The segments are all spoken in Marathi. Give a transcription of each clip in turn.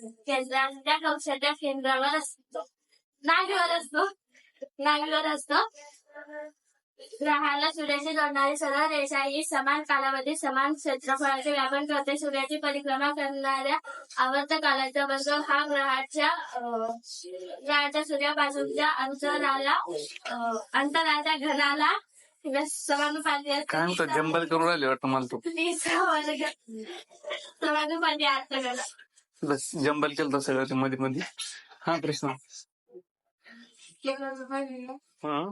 केंद्राच्या कक्षाच्या केंद्रावर असतो नागीवर असतो नागीवर असतो ग्रहाला सूर्याशी जोडणारी सरळ रेषा ही समान कालावधीत समान क्षेत्रफळाचे व्यापन करते सूर्याची परिक्रमा करणाऱ्या आवर्त कालाचा वर्ग हा ग्रहाच्या ग्रहाच्या सूर्यापासूनच्या अंतराला अंतराच्या घनाला. काय म्हणतो जंबल करून राहिले वाटतं मला तू समानुपाती अर्थ करा जंबल केलं होतं सगळं ते मध्ये मध्ये. हा कृष्ण हा.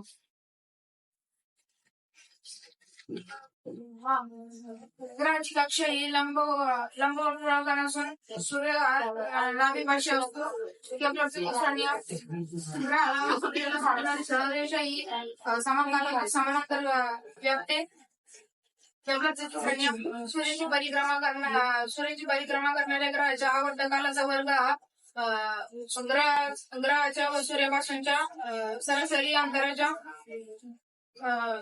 ग्रहाची कक्षा ही लंब लंबवर्तुळाकार असून सूर्य डावी पाशी असतो सूर्याला साधणारी सरळ रेषा ही समांतर अ, व्यापते. स्थानीय सूर्याची परिक्रमा करण्या सूर्याची परिक्रमा करणाऱ्या ग्रहाच्या आवर्तकालाचा वर्ग हा ग्रहा ग्रहाच्या व सूर्यापासूनच्या सरासरी अंतराच्या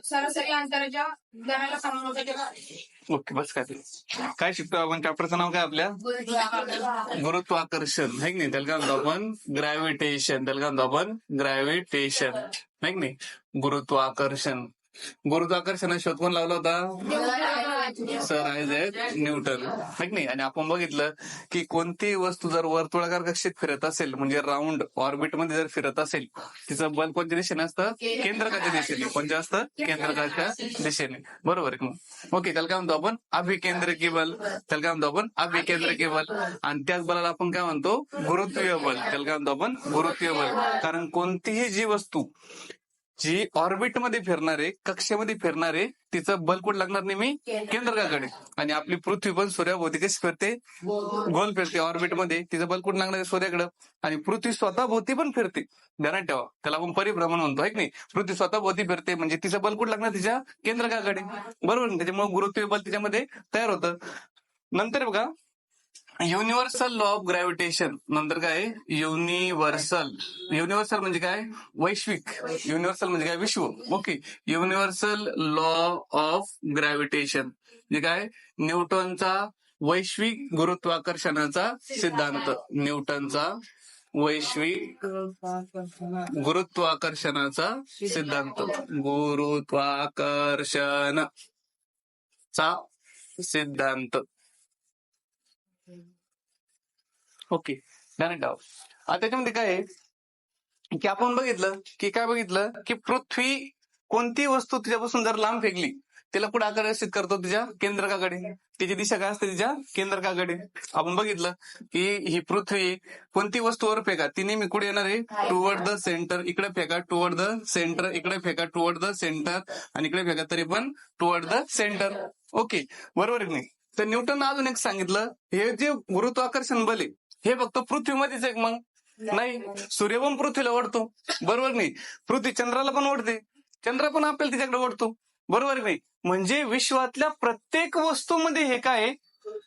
सरासरी अंतराच्या गणाला समानता ओके बस काय ते. काय शिकतो आपण? चॅप्टरचं नाव काय आपल्या? गुरुत्वाकर्षण. है की नाही? त्याला काय म्हणतो आपण? ग्रॅव्हिटेशन त्याला काय म्हणतो आपण? ग्रॅव्हिटेशन है की नाही? गुरुत्वाकर्षण. गुरुत्वाकर्षण शोध कोण लावला होता? सर आयझॅक न्यूटन है नाही? आणि आपण बघितलं की कोणतीही वस्तू जर वर्तुळाकार कक्षेत फिरत असेल म्हणजे राऊंड ऑर्बिटमध्ये जर फिरत असेल तिचं बल कोणत्या दिशेने असतं? केंद्रकाच्या दिशेने. कोणत्या असतं? केंद्रकाच्या दिशेने. बरोबर आहे मग ओके त्याला काय म्हणतो आपण? अभिकेंद्रकी बल. त्याला काय म्हणतो आपण? अभिकेंद्रकी बल. आणि त्याच बलाला आपण काय म्हणतो? गुरुत्वीय बल. त्याला काय म्हणतो आपण? गुरुत्वीय बल. कारण कोणतीही जी वस्तू जी ऑर्बिटमध्ये फिरणारे कक्षेमध्ये फिरणारे तिचं बल कुठं लागणार नेहमी? केंद्रकाकडे. आणि आपली पृथ्वी पण सूर्याभोवती कशी फिरते. गोल फिरते ऑर्बिटमध्ये तिचं बल कुठं लागणार आहे? सूर्याकडं. आणि पृथ्वी स्वतः भोवती पण फिरते. ध्यानात ठेवा. त्याला आपण परिभ्रमण म्हणतो आहे की नाही? पृथ्वी स्वतः भोवती फिरते. म्हणजे तिचं बल कुठं लागणार? तिच्या केंद्रकाकडे. बरोबर? त्याच्यामुळे गुरुत्वीय बल तिच्यामध्ये तयार होतं. नंतर बघा युनिव्हर्सल लॉ ऑफ ग्रॅव्हिटेशन नंतर काय? युनिव्हर्सल. युनिव्हर्सल म्हणजे काय? वैश्विक. युनिव्हर्सल म्हणजे काय? विश्व. Okay. Universal law of gravitation. म्हणजे काय? न्यूटनचा वैश्विक गुरुत्वाकर्षणाचा सिद्धांत. न्यूटनचा वैश्विक गुरुत्वाकर्षणाचा सिद्धांत. गुरुत्वाकर्षण चा सिद्धांत. ओके. ध्यानात आता त्याच्यामध्ये काय आहे? की आपण बघितलं की काय बघितलं? की पृथ्वी कोणती वस्तू तिच्यापासून जर लांब फेकली तिला पुढे आकर्षित करतो तिच्या केंद्रकाकडे. तिची दिशा काय असते तिच्या केंद्रकाकडे. आपण बघितलं की ही पृथ्वी कोणती वस्तूवर फेका? ती नेहमी कुठे येणार आहे? टुवर्ड द सेंटर इकडे फेका टुवर्ड द सेंटर इकडे फेका टुवर्ड द सेंटर आणि इकडे फेका तरी पण टुवर्ड द सेंटर ओके. बरोबर आहे नाही? तर न्यूटन अजून एक सांगितलं हे जे गुरुत्वाकर्षण बल आहे हे फक्त पृथ्वीमध्येच आहे का मग? नाही सूर्य पण पृथ्वीला ओढतो. बरोबर नाही? पृथ्वी चंद्राला पण ओढते. चंद्र पण आपल्याला तिच्याकडे ओढतो. बरोबर नाही? म्हणजे विश्वातल्या प्रत्येक वस्तूमध्ये हे काय?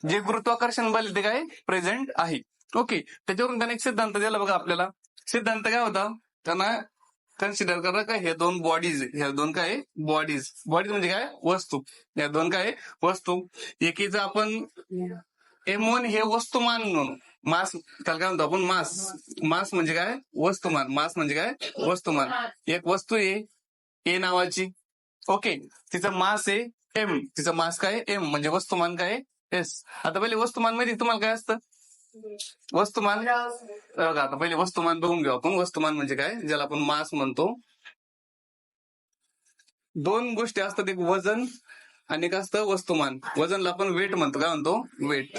जे गुरुत्वाकर्षण बल ते काय? प्रेझेंट आहे. ओके. त्याच्यावरून त्याने एक सिद्धांत दिला बघा आपल्याला. सिद्धांत काय होता? त्यांना कन्सिडर करा का हे दोन बॉडीज ह्या दोन काय बॉडीज बॉडीज म्हणजे काय? वस्तू. या दोन काय वस्तू. एकीचं आपण एम वन हे वस्तुमान म्हणून मास त्याला काय म्हणतो आपण मास. मास म्हणजे काय? वस्तुमान मास म्हणजे काय? वस्तुमान एक वस्तू आहे ए नावाची. ओके. तिचं मास आहे एम. तिचं मास काय? एम. म्हणजे वस्तुमान काय? एस. आता पहिले वस्तुमान माहिती तुम्हाला काय असतं? वस्तुमान बघा आता पहिले वस्तुमान बघून घेऊ आपण. वस्तुमान म्हणजे काय? ज्याला आपण मास म्हणतो. दोन गोष्टी असतात. एक वजन आणि एक असतं वस्तुमान वजनला आपण वेट म्हणतो. काय म्हणतो? वेट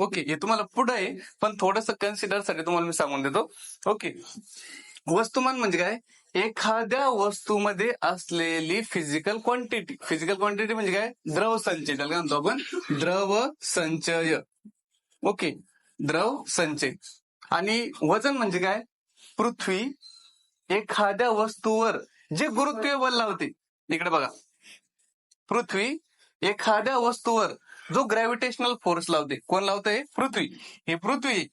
ओके हे तुम्हाला पुढे आहे पण थोडस कन्सिडरसाठी तुम्हाला मी सांगून देतो. ओके वस्तुमान म्हणजे काय? एखाद्या वस्तूमध्ये असलेली फिजिकल क्वांटिटी फिजिकल क्वांटिटी म्हणजे काय? द्रव संचय. त्याला म्हणतो आपण? द्रव संचय. ओके द्रव संचय. आणि वजन म्हणजे काय? पृथ्वी एखाद्या वस्तूवर जे गुरुत्वीय बल लावते. इकडे बघा. पृथ्वी एखाद्या वस्तूवर जो ग्रॅव्हिटेशनल फोर्स लावते. कोण लावते पृथ्वी. हे पृथ्वी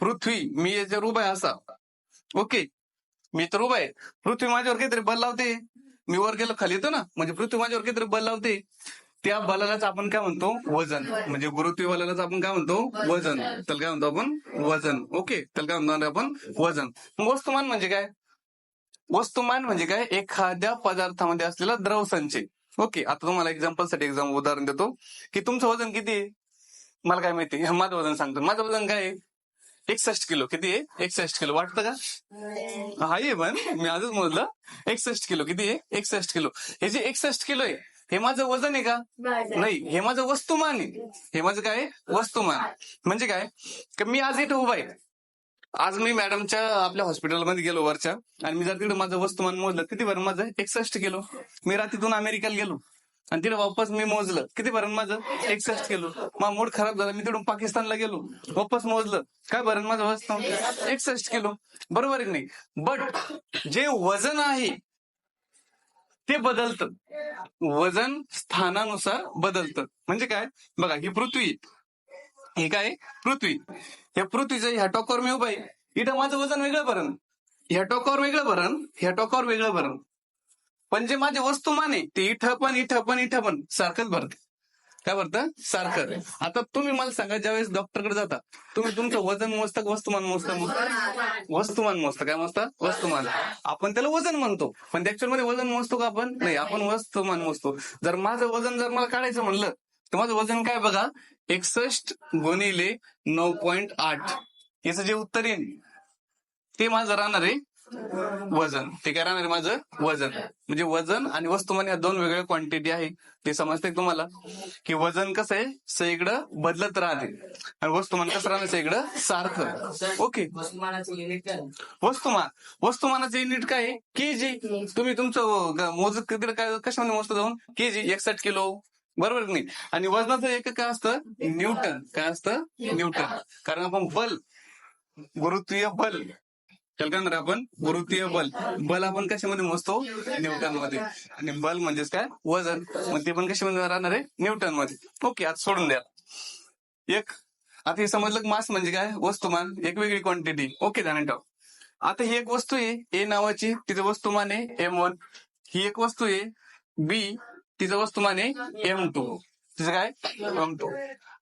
पृथ्वी मी याच्यावर उभा आहे असा. ओके मी तर उभा आहे. पृथ्वी माझ्यावर काहीतरी बल लावते. मी वर गेलो खाली येतो ना. म्हणजे पृथ्वी माझ्यावर काहीतरी बल लावते. त्या बलालाच आपण काय म्हणतो? वजन. म्हणजे गुरुत्वी बलालाच आपण काय म्हणतो? वजन. त्याला काय म्हणतो आपण? वजन. ओके त्याला काय म्हणतो आपण? वजन. वस्तुमान म्हणजे काय? वस्तुमान म्हणजे काय? एखाद्या पदार्थामध्ये असलेला द्रव संचय. ओके आता तुम्हाला एक्झाम्पलसाठी एक्झाम उदाहरण देतो. की तुमचं वजन किती आहे? मला काय माहिती? माझं वजन सांगतो. माझं वजन काय आहे? एकसष्ट किलो. किती आहे? एकसष्ट किलो. वाटतं का? हा आहे पण. मी आजच मोजलं. एकसष्ट किलो. किती आहे? एकसष्ट किलो. हे जे एकसष्ट किलो आहे हे माझं वजन आहे का? नाही. हे माझं वस्तुमान आहे. हे माझं काय? आहे? वस्तुमान. म्हणजे काय? की मी आज इथं उभा आहे. आज मी मॅडमच्या आपल्या हॉस्पिटलमध्ये गेलो वरच्या. आणि मी जर तिकडे माझं वस्तुमान मोजलं किती बरं माझं? एकसष्ट किलो. मी रात्रीतून अमेरिकेला गेलो. आणि तिथे वापस मी मोजलं. किती बरं माझं? एकसष्ट किलो. माझा मूड खराब झाला. मी तिकडून पाकिस्तानला गेलो. वापस मोजलं. काय बरं माझं वस्तू एकसष्ट किलो. बरोबर आहे की नाही? बट जे वजन आहे ते बदलतं. वजन स्थानानुसार बदलतं. म्हणजे काय? बघा ही पृथ्वी. हे काय? पृथ्वी. ह्या पृथ्वीचं ह्या टोकावर मी उभा आहे. इथं माझं वजन वेगळं भरण. ह्या टोकावर वेगळं भरण ह्या टोकावर वेगळं भरण. पण जे माझे वस्तुमान आहे ते इथं पण इथं पण इथं पण सारखंच भरते. काय भरतं? सारखं. आता तुम्ही मला सांगा ज्यावेळेस डॉक्टरकडे जाता तुम्ही तुमचं वजन मोजता वस्तुमान मोजता? वस्तुमान मोजता. काय मोजता? वस्तुमान. आपण त्याला वजन म्हणतो. पण ऍक्च्युअलमध्ये वजन मोजतो का आपण? नाही आपण वस्तुमान मोजतो. जर माझं वजन जर मला काढायचं म्हणलं तर माझं वजन काय बघा? एकसष्ट गुणिले नऊ पॉइंट आठ. याचं जे उत्तर येईल ते माझं राहणार आहे वजन. ते काय राहणार आहे माझं वजन. म्हणजे वजन आणि वस्तुमान या दोन वेगळ्या क्वांटिटी आहे. ते समजते तुम्हाला? की वजन कसं आहे? सगळीकडं बदलत राहते. आणि वस्तुमान कसं राहणार? सगळीकडं सारखं. ओके वस्तुमानाचं युनिट काय? वस्तुमान. वस्तुमानाचं युनिट काय आहे? के जी तुम्ही तुमचं मोजत किती काय कशामध्ये मोजता जाऊन? के जी एकसष्ट किलो. बरोबर की नाही? आणि वजनाचं एक काय असतं? न्यूटन. काय असतं? न्यूटन. कारण आपण बल गुरुत्वीय बल त्याला आपण? गुरुत्वीय बल. बल आपण कशामध्ये मोजतो? न्यूटनमध्ये आणि बल म्हणजेच काय? वजन. मग ते पण कशामध्ये राहणार आहे? न्यूटनमध्ये ओके आता सोडून द्या. एक आता हे समजलं मास म्हणजे काय? वस्तुमान. एक वेगळी क्वांटिटी ओके ठेवा आता ही एक वस्तू आहे. ए नावाची. तिचं वस्तुमान आहे एम वन ही एक वस्तू आहे. बी तिचं वस्तुमान आहे एम टू तिचं काय? एम टू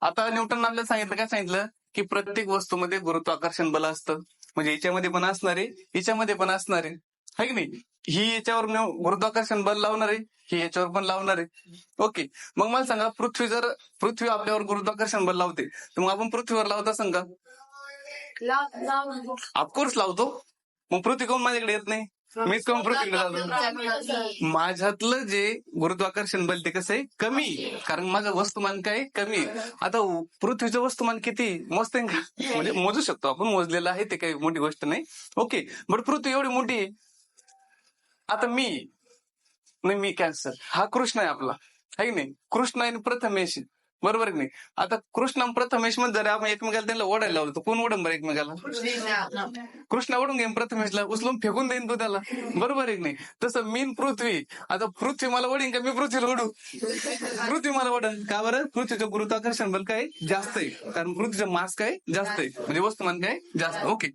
आता न्यूटन आपल्याला सांगितलं काय सांगितलं? की प्रत्येक वस्तूमध्ये गुरुत्वाकर्षण बल असतं. म्हणजे याच्यामध्ये पण असणार आहे याच्यामध्ये पण असणार. आहे है की नाही? ही याच्यावर गुरुत्वाकर्षण बल लावणार आहे ही याच्यावर पण लावणार. आहे ओके. मग मला सांगा पृथ्वी जर पृथ्वी आपल्यावर गुरुत्वाकर्षण बल लावते तर मग आपण पृथ्वीवर लावता सांगा? ऑफकोर्स लावतो. मग पृथ्वी कोण माझ्याकडे येत नाही? मीच कोण पृथ्वीकडे जातो माझ्यातलं जे गुरुत्वाकर्षण बल ते कसं आहे कमी. आहे. कारण माझं वस्तुमान काय आहे? कमी. आहे. आता पृथ्वीचं वस्तुमान किती? मोजते का म्हणजे मोजू शकतो आपण मोजलेलं आहे ते काही मोठी गोष्ट नाही. ओके बट पृथ्वी एवढी मोठी आहे. आता मी नाही मी कॅन्सर हा कृष्ण आहे आपला. आहे की नाही? कृष्ण आणि प्रथमेश बरोबर आहे नाही? आता कृष्ण प्रथमेशमध्ये जर आपण एकमेकाला त्यांना ओढायला लावलं तर कोण ओढून बरं एकमेकाला? कृष्ण ओढून घेईन प्रथमेशला उचलून फेकून देईन तू त्याला बरोबर आहे नाही? तसं मीन पृथ्वी. आता पृथ्वी मला ओढीन का मी पृथ्वीला ओढू? पृथ्वी मला ओढन का बरं? पृथ्वीचं गुरुत्वाकर्षण बल काय? जास्त आहे. कारण पृथ्वीचं मास काय? जास्त आहे. म्हणजे वस्तुमान काय? जास्त. ओके.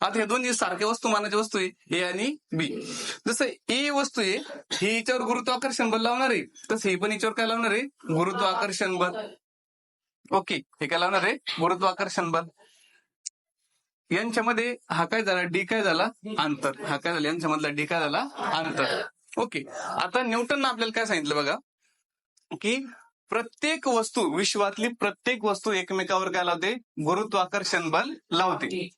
आता हे दोन्ही सारख्या वस्तुमानाच्या वस्तू आहे ए आणि बी. जसं ए वस्तू आहे ही हिच्यावर गुरुत्वाकर्षण बल लावणार आहे. तसं ही पण हिच्यावर काय लावणार आहे? गुरुत्वाकर्षण बल ओके हे काय लावणार आहे? गुरुत्वाकर्षण बल. यांच्यामध्ये हा काय झाला? डी काय झाला? अंतर. हा काय झाला? यांच्यामधला डी काय झाला? अंतर. ओके आता न्यूटन आपल्याला काय सांगितलं बघा? की प्रत्येक वस्तू विश्वातली प्रत्येक वस्तू एकमेकावर काय लावते? गुरुत्वाकर्षण बल लावते.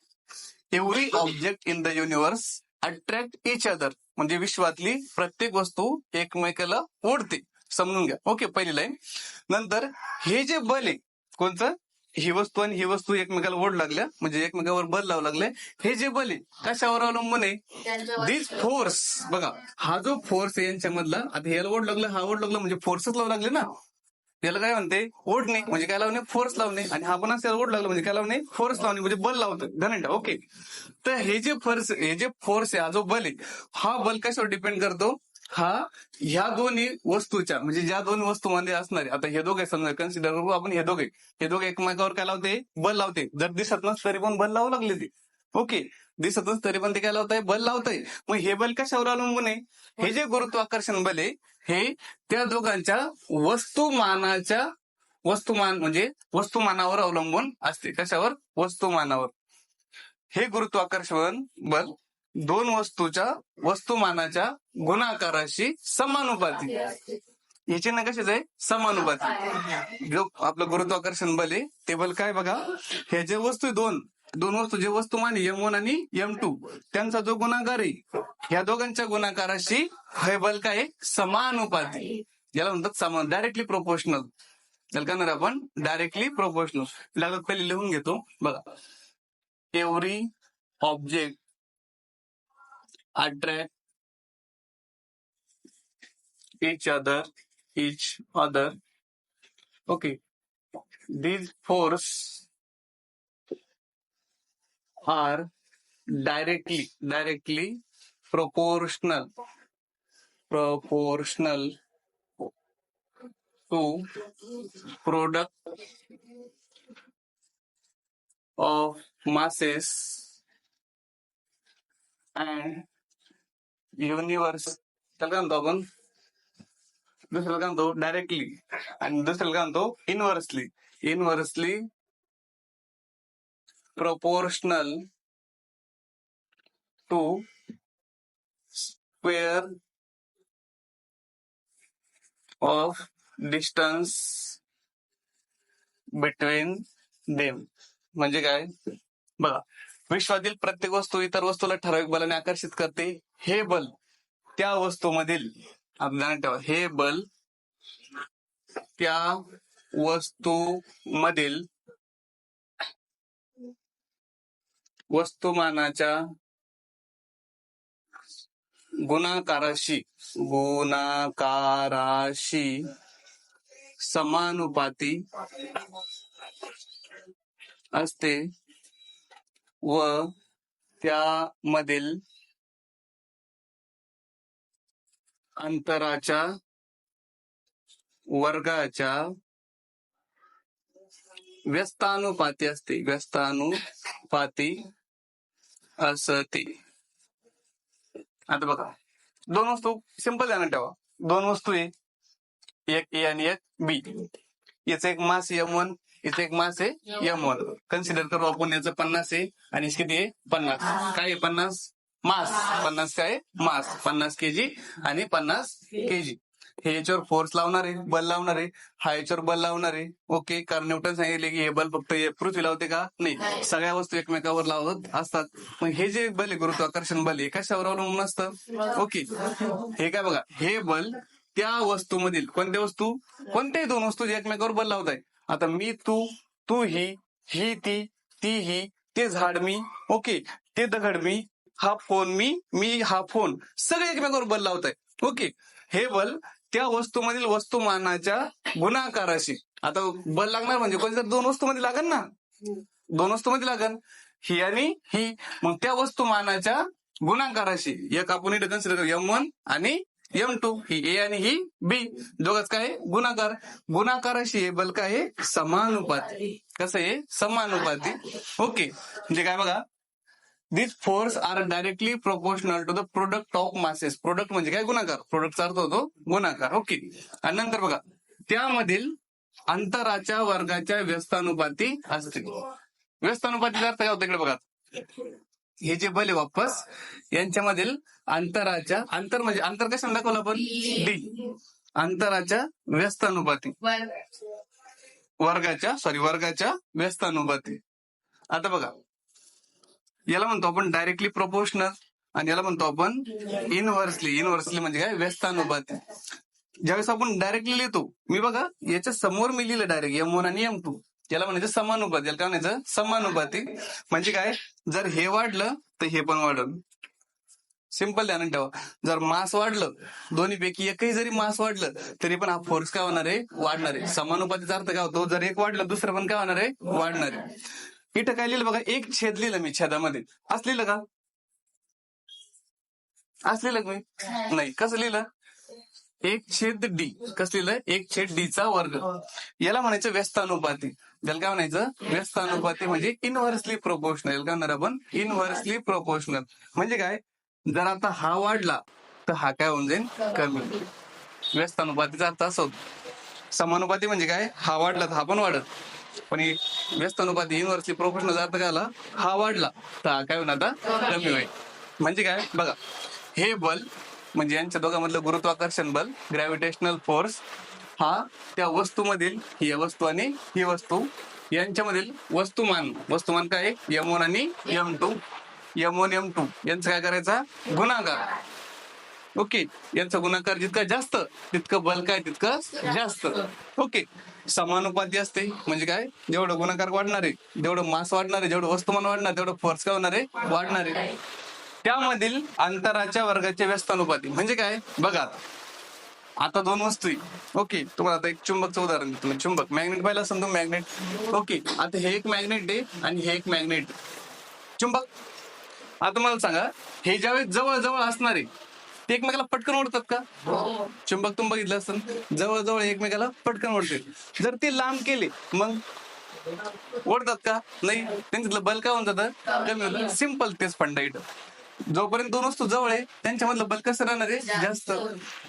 Every object in the universe attract each other म्हणजे विश्वातली प्रत्येक वस्तू एकमेकाला ओढते. समजून घ्या. ओके पहिली लाईन नंतर हे जे बल आहे कोणतं ही वस्तू आणि ही वस्तू एकमेकाला ओढ लागल्या. म्हणजे एकमेकावर बल लावू लागले. हे जे बल आहे कशावर अवलंबून आहे? दिस फोर्स बघा हा जो फोर्स आहे यांच्यामधला आता ह्याला ओढ लागलं हा ओढ लागला म्हणजे फोर्सच लावू लागले ना? याला काय म्हणते? ओढणे. म्हणजे काय लावणे? फोर्स लावणे. आणि हा पण असं ओढ लागला म्हणजे काय लावणे? फोर्स लावणे म्हणजे बल लावतं. धनंड ओके तर हे जे फोर्स हे जे फोर्स आहे हा जो बल आहे हा बल कशावर डिपेंड करतो? हा ह्या दोन्ही वस्तूच्या म्हणजे ज्या दोन वस्तूमध्ये असणारे आता हे दोघे समजा कन्सिडर करू आपण हे दोघे. हे दोघे एकमेकावर काय लावते? बल लावते. जर दिसत नस तरी पण बल लावू लागले ते. ओके. दिसतच तरी पण ते काय लावताय? बल लावताय. मग हे बल कशावर अवलंबून आहे हे जे गुरुत्वाकर्षण बल आहे हे त्या दोघांच्या वस्तुमानाच्या वस्तुमान म्हणजे वस्तुमानावर अवलंबून असते. कशावर? वस्तुमानावर. हे गुरुत्वाकर्षण बल दोन वस्तूच्या वस्तुमानाच्या गुणाकाराशी समानुपाती. याची ना कशीच आहे? समानुपाती. जो आपलं गुरुत्वाकर्षण बल आहे ते बल काय बघा? हे जे वस्तू आहे दोन. दोन वस्तू जे वस्तुमान एम वन आणि एम टू त्यांचा जो गुणाकार आहे ह्या दोघांच्या गुणाकाराशी हे बल काय समानुपाती. याला म्हणतात समान डायरेक्टली प्रोपोर्शनल त्याला काय आपण? डायरेक्टली प्रोपोर्शनल लागत पहिले लिहून घेतो. बघा. Every object attract each other each other. Okay. These force are directly directly proportional proportional to product of masses and universe त्याला काय म्हणतो आपण? दुसऱ्याला काय म्हणतो? डायरेक्टली आणि दुसऱ्याला काय म्हणतो? Inversely inversely proportional to square of distance between them म्हणजे काय? बघा. विश्वातील प्रत्येक वस्तू इतर वस्तूला ठराविक बलाने आकर्षित करते. हे बल त्या वस्तूमधील आपण ठेवा हे बल त्या वस्तूमधील वस्तुमानाच्या गुणाकाराशी गुणाकाराशी समानुपाती असते व त्यामधील अंतराच्या वर्गाच्या व्यस्तानुपाती असते. व्यस्तानुपाती असते. आता बघा. दोन वस्तू सिंपल ध्यानात ठेवा. दोन वस्तू आहे. एक ए आणि एक बी याचं एक मास एम वन याचं एक मास आहे एम वन कन्सिडर करू आपण याचं पन्नास आहे आणि किती आहे? पन्नास. काय आहे पन्नास? मास पन्नास काय? आहे? मास पन्नास केजी आणि पन्नास केजी. हे याच्यावर फोर्स लावणार आहे बल लावणार आहे. हा याच्यावर बल लावणार आहे. ओके कारण न्यूटन सांगितले की हे बल फक्त हे पृथ्वी लावते का? नाही. सगळ्या वस्तू एकमेकावर लावत असतात. मग हे जे बल आहे गुरुत्वाकर्षण बल हे कशावर अवलंबून असतं? ओके हे काय बघा हे बल त्या वस्तूमधील कोणत्या वस्तू? कोणत्याही दोन वस्तू जे एकमेकावर बल लावत आहे. आता मी तू तू ही ही ती ती ही ते झाड मी. ओके ते दगड मी हा फोन मी मी हा फोन सगळे एकमेकांवर बल लावत आहे ओके. हे बल त्या वस्तूमधील वस्तुमानाच्या गुणाकाराशी. आता बल लागणार म्हणजे कोणत्या दोन वस्तूमध्ये लागन ना? दोन वस्तूमध्ये लागन. ही आणि ही. मग त्या वस्तुमानाच्या गुणाकाराशी. एक आपण इथे कन्सिडर करू. एम वन आणि एम टू ही ए आणि ही बी दोघांच काय? गुणाकार. गुणाकाराशी हे बल काय आहे? समानुपाती. कसं आहे? समानुपाती. ओके. म्हणजे काय बघा? This force are directly proportional to the product of masses product म्हणजे काय? गुणाकार. प्रोडक्टचा अर्थ होतो गुणाकार. ओके आणि नंतर बघा. त्यामधील अंतराच्या वर्गाच्या व्यस्तानुपाती असते. व्यस्तानुपातीचा अर्थ काय होतो इकडे बघा. हे जे बल वापस यांच्यामधील अंतराच्या अंतर म्हणजे अंतर कशाने दाखवलं आपण? डी अंतराच्या व्यस्तानुपाती. वर्गाच्या सॉरी वर्गाच्या व्यस्तानुपाती. आता बघा. याला म्हणतो आपण डायरेक्टली प्रोपोर्शनल आणि याला म्हणतो आपण इनव्हर्सली इनव्हर्सली म्हणजे काय? व्यस्तानुपाती. ज्यावेळेस आपण डायरेक्टली लिहितो मी बघा याच्या समोर मी लिहिलं डायरेक्ट एम वन आणि एम टू याला म्हणायचं समानुपाती. याला काय म्हणायचं? समानुपाती. म्हणजे काय? जर हे वाढलं तर हे पण वाढलं. सिंपल ध्यानात ठेवा. जर मास वाढलं दोन्हीपैकी एकही जरी मास वाढलं तरी पण हा फोर्स काय होणार आहे? वाढणार आहे. समानुपातीचा अर्थ काय होतो? जर एक वाढलं दुसरं पण काय होणार आहे? वाढणार आहे. इथं काय लिहिलं बघा एक छेद लिहिलं मी छेदामध्ये. असलेलं लिहिलं का? असलेलं मी? नाही. कसं लिहिलं? एक छेद डी. कसं लिहिलं? एक छेद डी चा वर्ग. याला म्हणायचं व्यस्तानुपाती. त्याला काय म्हणायचं? व्यस्त अनुपाती म्हणजे इनव्हर्सली प्रोपोर्शनल. याला काय म्हणणार आपण? Inversely proportional. म्हणजे काय? जर आता हा वाढला तर हा काय होऊन जाईल कमी. व्यस्त अनुपातीचा अर्थ असो समानुपाती म्हणजे काय? हा वाढला तर हा पण वाढत. पण ही व्यस्त अनुपात युनिव्हर्सिटी प्रोफेशनल अर्थ आला हा वाढला. तर हा काय होणार आता कमी होईल. म्हणजे काय? बघा. हे बल म्हणजे यांच्या दोघांमधलं गुरुत्वाकर्षण बल ग्रॅव्हिटेशनल फोर्स हा त्या वस्तूमधील ही वस्तू आणि ही वस्तू यांच्यामधील वस्तुमान. वस्तुमान काय? एम वन आणि M two M one M two यांचं काय करायचा? गुणाकार. ओके. यांचा गुणाकार जितका जास्त तितकं बल काय? तितकं जास्त. ओके. समानुपाती असते. म्हणजे काय? जेवढं गुणाकार वाढणार आहे जेवढं मास वाढणार आहे जेवढं वस्तुमान वाढणार तेवढं फोर्स काय होणार आहे? वाढणार आहे. त्यामधील अंतराच्या वर्गाचे व्यस्तानुपाती. म्हणजे काय? बघा. आता. दोन वस्तू आहे. ओके. तुम्हाला आता एक चुंबकचं उदाहरण देतो. चुंबक. मॅग्नेट पाहिलं असेल तुम्ही मॅग्नेट? ओके. आता हे एक मॅग्नेट आहे आणि हे एक मॅग्नेट. चुंबक. आता मला सांगा हे ज्यावेळेस जवळ जवळ असणार आहे ते एकमेकाला पटकन ओढतात का? चुंबक तुम्ही बघितलं असेल जवळ जवळ एकमेकाला पटकन ओढते जर ते लांब केले मग ओढतात का? नाही. त्यांच्यातलं बल काय होऊन जातं? कमी होतं. सिंपल तेच फंडा इथं जोपर्यंत दोन वस्तू जवळ आहे त्यांच्यामधलं बल कसं राहणार आहे? जास्त.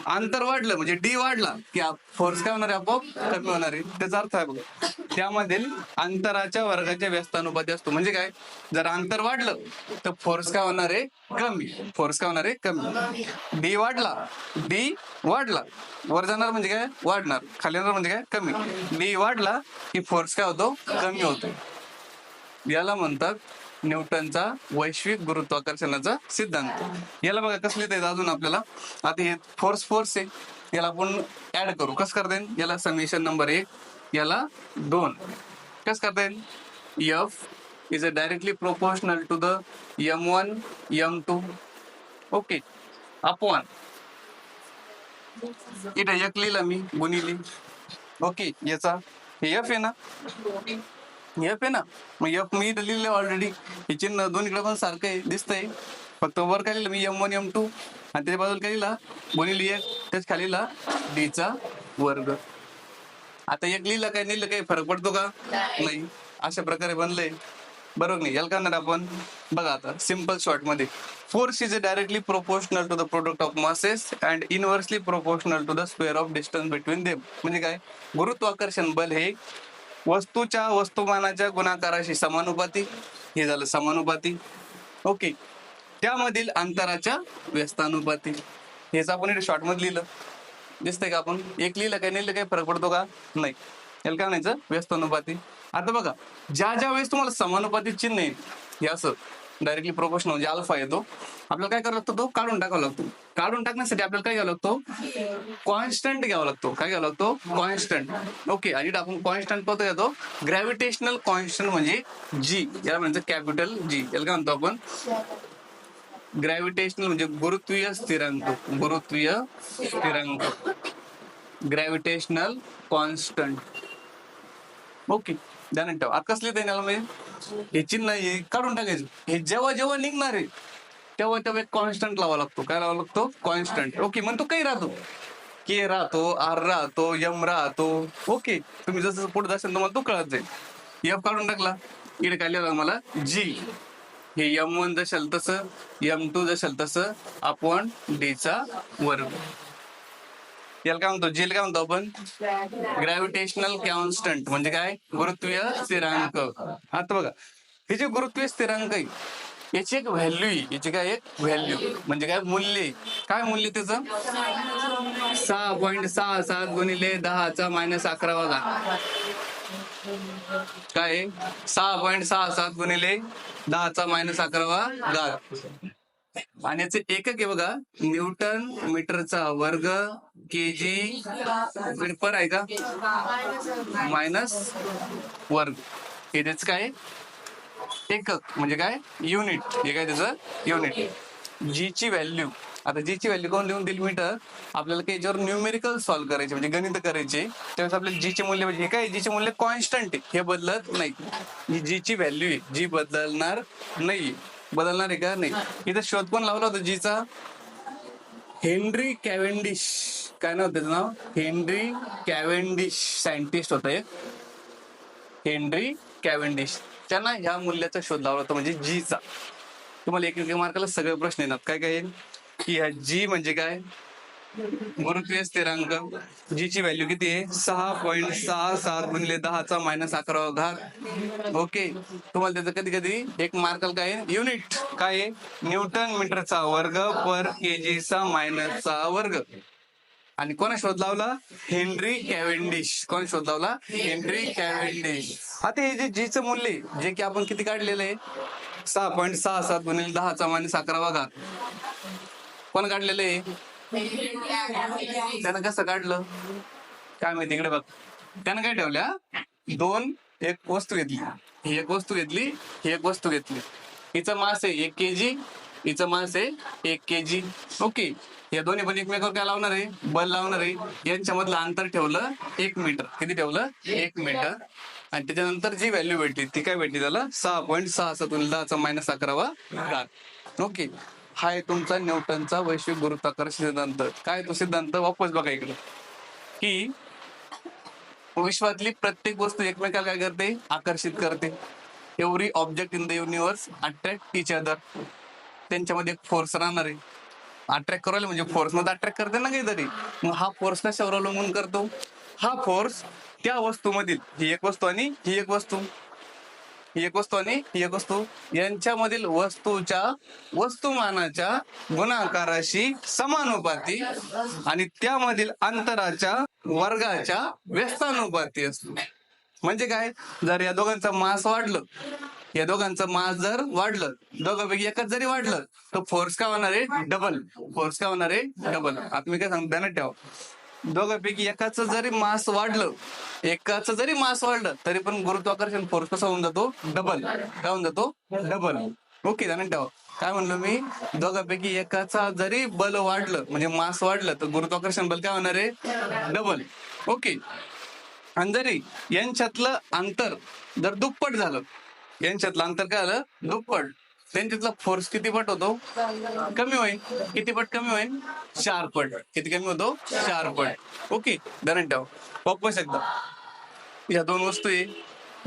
अंतर वाढलं म्हणजे डी वाढला की फोर्स काय होणार आहे? आपोआप कमी होणार आहे. त्याचा अर्थ आहे बघा त्यामधील अंतराच्या वर्गाच्या व्यस्तानुपाती असतो. म्हणजे काय? जर अंतर वाढलं तर फोर्स काय होणार आहे? कमी. फोर्स काय होणार आहे? कमी. डी वाढला. डी वाढला. वर जाणार म्हणजे काय? वाढणार. खाली येणार म्हणजे काय? कमी. डी वाढला की फोर्स काय होतो? कमी होतो. याला म्हणतात न्यूटनचा वैश्विक गुरुत्वाकर्षणाचा सिद्धांत. याला बघा कसले लिहिता अजून आपल्याला? आता हे फोर्स फोर्स आहे. याला आपण ऍड करू. कसं करता येईल? याला समेशन नंबर एक याला दोन. कस करता येईल? F is a directly proportional to the M one M two okay upon इथं एक लिहिलं मी गुणिली ओके याचा हे एफ आहे ना? एफ आहे ना. मग एफ मी लिहिलं ऑलरेडी हे चिन्ह दोन्हीकडे पण सारखं आहे दिसतंय. फक्त वर काय लिहिलं? मी एम वन एम टू आणि त्याच्या बाजूला काय लिहिला? गुणिली एक त्याच खाली डीचा वर्ग. आता एक लिहिलं काय लिहिलं काही फरक पडतो का? नाही. अशा प्रकारे बनलंय. बरोबर नाही? याला करणार आपण? बघा आता सिंपल शॉर्टमध्ये. Force is directly proportional to the product of masses and inversely proportional to the square of distance between them म्हणजे काय? गुरुत्वाकर्षण बल हे वस्तूच्या वस्तुमानाच्या गुणाकाराशी समानुपाती. हे झालं समानुपाती. ओके. त्यामधील अंतराच्या व्यस्तानुपाती. हेच आपण इथे शॉर्टमध्ये लिहिलं. दिसतंय का आपण? एक लिहिलं काय नाही लिहिलं फरक पडतो का? नाही. याला काय म्हणायचं? व्यस्त अनुपाती आता बघा ज्या ज्या वेळेस तुम्हाला समानुपाती चिन्ह आहे हे असं. डायरेक्टली प्रोपोर्शनल म्हणजे अल्फा येतो. आपल्याला काय करावं लागतो? तो काढून टाकावा लागतो. काढून टाकण्यासाठी आपल्याला काय घ्यावा लागतो? कॉन्स्टंट घ्यावा लागतो. काय घ्यावा लागतो? कॉन्स्टंट ओके आणि आपण कॉन्स्टंट पाहतो येतो. ग्रॅव्हिटेशनल कॉन्स्टंट म्हणजे जी याला म्हणतो कॅपिटल जी याला काय म्हणतो आपण? ग्रॅव्हिटेशनल म्हणजे गुरुत्वीय स्थिरांक. गुरुत्वीय स्थिरांक. ग्रॅव्हिटेशनल कॉन्स्टंट ओके ध्यानात ठेवा आता कसली ते म्हणजे? हे चिन्ह हे काढून टाकायचं. हे जेव्हा जेव्हा निघणार आहे तेव्हा तेव्हा एक कॉन्स्टंट लावा लागतो. काय लावा लागतो? कॉन्स्टंट ओके मग तो काही राहतो. के राहतो आर राहतो यम राहतो. ओके तुम्ही जसं पुढे जाशाल तुम्हाला तो कळत जाईल. एफ काढून टाकला. इकडे काय लिहिलं मला? जी हे यम वन जशाल तसं एम टू जशाल तसं आपण डीचा वर्ग. याला काय म्हणतो? जेल काय म्हणतो आपण? ग्रॅव्हिटेशनल कॉन्स्टंट म्हणजे काय? गुरुत्वीय स्थिरांक. आता बघा. हे जे गुरुत्वीय स्थिरांक आहे याची एक व्हॅल्यू आहे. याची काय? एक व्हॅल्यू म्हणजे काय? मूल्य आहे. काय मूल्य त्याचं? सहा पॉईंट सहा सात गुणिले दहाचा मायनस अकरावा घात काय? आहे? सहा पॉईंट सहा सात गुणिले दहाचा मायनस अकरावा घात पाण्याचे एकक आहे बघा. न्यूटन मीटरचा वर्ग के जी पर आहे का? मायनस वर्ग. हे त्याच काय? एकक. म्हणजे काय? युनिट. हे काय त्याचं? युनिट. जी ची व्हॅल्यू. आता जी ची व्हॅल्यू कोण लिहून दिली मीटर? आपल्याला काही याच्यावर न्यूमेरिकल सॉल्व्ह करायचे म्हणजे गणित करायचे. त्यावेळेस आपल्याला जी चे मूल्य म्हणजे हे काय? जी चे मूल्य कॉन्स्टंट आहे. हे बदलत नाही. ही जी ची व्हॅल्यू आहे जी बदलणार नाही. बदलणार आहे का? नाही. इथं शोध पण लावला होता जीचा. हेनरी कॅव्हेंडिश काय नाव त्याचं नाव? हेनरी कॅव्हेंडिश सायंटिस्ट होता एक. हेनरी कॅव्हेंडिश त्यांना ह्या मूल्याचा शोध लावला होता म्हणजे जीचा. तुम्हाला एक एक मार्काला सगळे प्रश्न येणार. काय काय येईल? की ह्या जी म्हणजे काय? गुरुत्वीय स्थिरांक जी ची व्हॅल्यू किती आहे? सहा पॉईंट सहा सात गुणिले दहाचा मायनस अकरा घात. ओके तुम्हाला त्याचं कधी कधी एक मार्कल काय? आहे युनिट काय आहे? न्यूटन मीटरचा वर्ग पर के मायनसचा वर्ग. आणि कोणा शोध लावला हेनरी कॅव्हेंडिश कोण शोध लावला हेनरी कॅव्हेंडिश आता हे जे जीचं मूल्य आहे, जे की आपण किती काढलेलं आहे? सहा पॉईंट सहा सात गुणिले दहाचा मायनस अकरावा घात. कोण काढलेलं आहे? त्यानं कसं काढलं? काय माहिती इकडे बघ. त्यानं काय ठेवल्या दोन एक वस्तू घेतली. ही एक वस्तू घेतली ही एक वस्तू घेतली. हिचं मास आहे एक केजी हिचं मास आहे एक केजी. ओके. या दोन्ही पण एकमेकावर काय लावणार आहे? बल लावणार आहे. यांच्यामधलं अंतर ठेवलं एक मीटर. किती ठेवलं? एक मीटर. आणि त्याच्यानंतर जी व्हॅल्यू भेटली ती काय भेटली त्याला? सहा पॉईंट सहा सात दहाचा मायनस अकरावा घात ओके. हा आहे तुमचा न्यूटनचा वैश्विक गुरुत्वाकर्षण सिद्धांत. काय तो सिद्धांत? वापस बघा इकडे. की विश्वातली प्रत्येक वस्तू एकमेकाला काय करते? आकर्षित करते. Every object in the universe attract each other त्यांच्यामध्ये एक फोर्स राहणार आहे. अट्रॅक्ट करायला म्हणजे फोर्समध्ये अट्रॅक्ट करते ना काहीतरी. मग हा फोर्स कशावर अवलंबून करतो? हा फोर्स त्या वस्तूमधील ही एक वस्तू आणि ही एक वस्तू. एक वस्तू आणि एक वस्तू यांच्यामधील वस्तूच्या वस्तुमानाच्या गुणाकाराशी समानुपाती आणि त्यामधील अंतराच्या वर्गाच्या व्यस्तानुपाती असतो. म्हणजे काय? जर या दोघांचं मास वाढलं या दोघांचं मास जर वाढलं दोघांपैकी एकच जरी वाढलं तर फोर्स काय होणार आहे? डबल फोर्स काय होणार आहे? डबल आता मी काय सांगताना ठेवा. दोघांपैकी एकाच जरी मास वाढलं एकाच जरी मास वाढलं तरी पण गुरुत्वाकर्षण फोर्स कसा होऊन जातो? डबल काय होऊन जातो? डबल ओके ध्यानात ठेवा काय म्हणलो मी? दोघांपैकी एकाचा जरी बल वाढलं म्हणजे मास वाढलं तर गुरुत्वाकर्षण बल काय होणार आहे? डबल ओके आणि जरी यांच्यातलं अंतर जर दुप्पट झालं यांच्यातलं अंतर काय झालं? दुप्पट. त्यांच्यातला फोर्स किती पट होतो? कमी होईल. किती पट कमी होईल? चार पट. किती कमी होतो? चार पट. ओके धरण ठेव. वापस एकदा या दोन वस्तू आहे.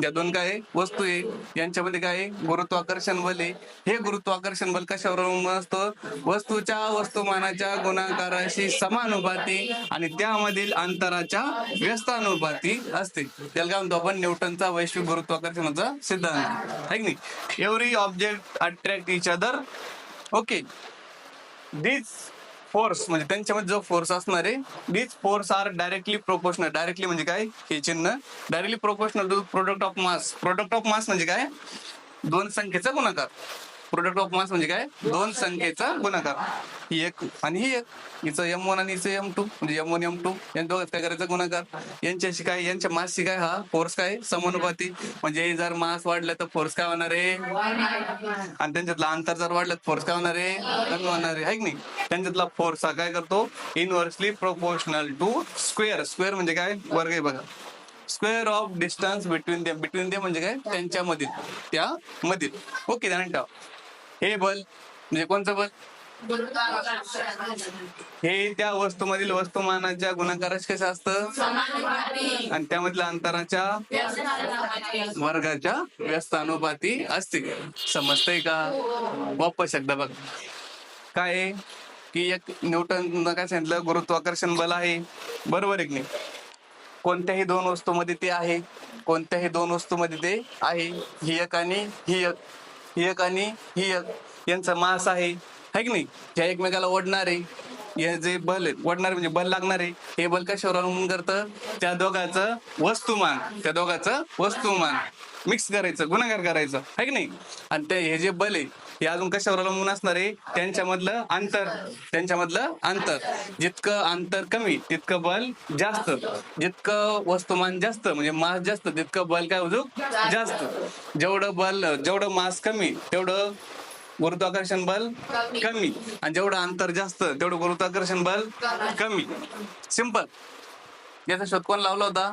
या दोन काय वस्तू आहे. यांच्यामध्ये काय आहे? गुरुत्वाकर्षण बल आहे. हे गुरुत्वाकर्षण बल कशावर अवलंबून असतं? वस्तूच्या वस्तुमानाच्या गुणाकाराशी समानुपाती आणि त्यामधील अंतराच्या व्यस्तानुपाती असते. त्याला काय म्हणतो आपण? न्यूटनचा वैश्विक गुरुत्वाकर्षणाचा सिद्धांत. आहे की नाही? Every object attract each other okay this force म्हणजे त्यांच्यामध्ये जो फोर्स असणार आहे this force are directly proportional directly म्हणजे काय? हे चिन्ह. Directly proportional to product of mass product of mass म्हणजे काय? दोन संख्येचा गुणाकार. प्रोडक्ट ऑफ मास म्हणजे काय? दोन संख्येचा गुणाकार. ही एक आणि ही एक. हिचं एम वन आणि हिचं एम टू म्हणजे एम वन एम टू यांच्या दोघात काय करायचं? गुणाकार. यांच्याशी काय यांच्या मासशी काय? हा फोर्स काय? समानुपाती. म्हणजे जर मास वाढलं तर फोर्स काय होणार आहे? आणि त्यांच्यातलं अंतर जर वाढलं फोर्स काय होणार आहे? कमी होणार आहे. की नाही? त्यांच्यातला फोर्स हा काय करतो? Inversely proportional to square square म्हणजे काय? वर्ग आहे बघा. Square of distance between they between they म्हणजे काय? त्यांच्यामधील. त्या मधील. ओके ठेवा. हे बल म्हणजे कोणचं बल? हे त्या वस्तूमधील वस्तुमानाच्या गुणाकाराशी कसं असतं? आणि त्यामधल्या अंतराच्या वर्गाच्या व्यस्त अनुपाती असते. समजतंय का? वापस शब्द बघ. काय आहे? की एक न्यूटन काय सांगितलं? गुरुत्वाकर्षण बल आहे. बरोबर एक नाही? कोणत्याही दोन वस्तूमध्ये ते आहे. कोणत्याही दोन वस्तूमध्ये ते आहे. ही एक आणि ही एक. एक आणि ही एक. यांचा मास आहे. है की नाही? ज्या एकमेकाला ओढणारे. हे जे बल ओढणारे म्हणजे बल लागणारे. हे बल कशावर अवलंबून करतं? त्या दोघाचं वस्तुमान. त्या दोघाचं वस्तुमान. मिक्स करायचं गुणाकार करायचं. है की नाही? आणि ते हे जे बल आहे हे अजून कशावर अवलंबून असणार आहे? त्यांच्यामधलं अंतर त्यांच्यामधलं अंतर. जितकं अंतर कमी तितकं बल जास्त. जितकं वस्तुमान जास्त म्हणजे मास जास्त तितकं बल काय होतो? जास्त. जेवढं बल जेवढं मास कमी तेवढं गुरुत्वाकर्षण बल कमी. आणि जेवढं अंतर जास्त तेवढं गुरुत्वाकर्षण बल कमी. सिंपल याचा शोध कोण लावला होता?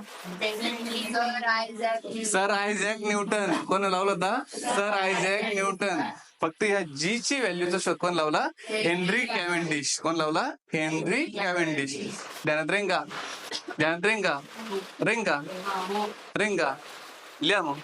सर आयझॅक न्यूटन कोण लावला होता? सर आयझॅक न्यूटन फक्त ह्या जी ची व्हॅल्यूचा शोध कोण लावला? हेनरी कॅव्हेंडिश कोण लावला? हेनरी कॅव्हेंडिश ध्यानात रेंगा. ध्यानात रेंगा. रेंगा. रेंगा. लिहा मग.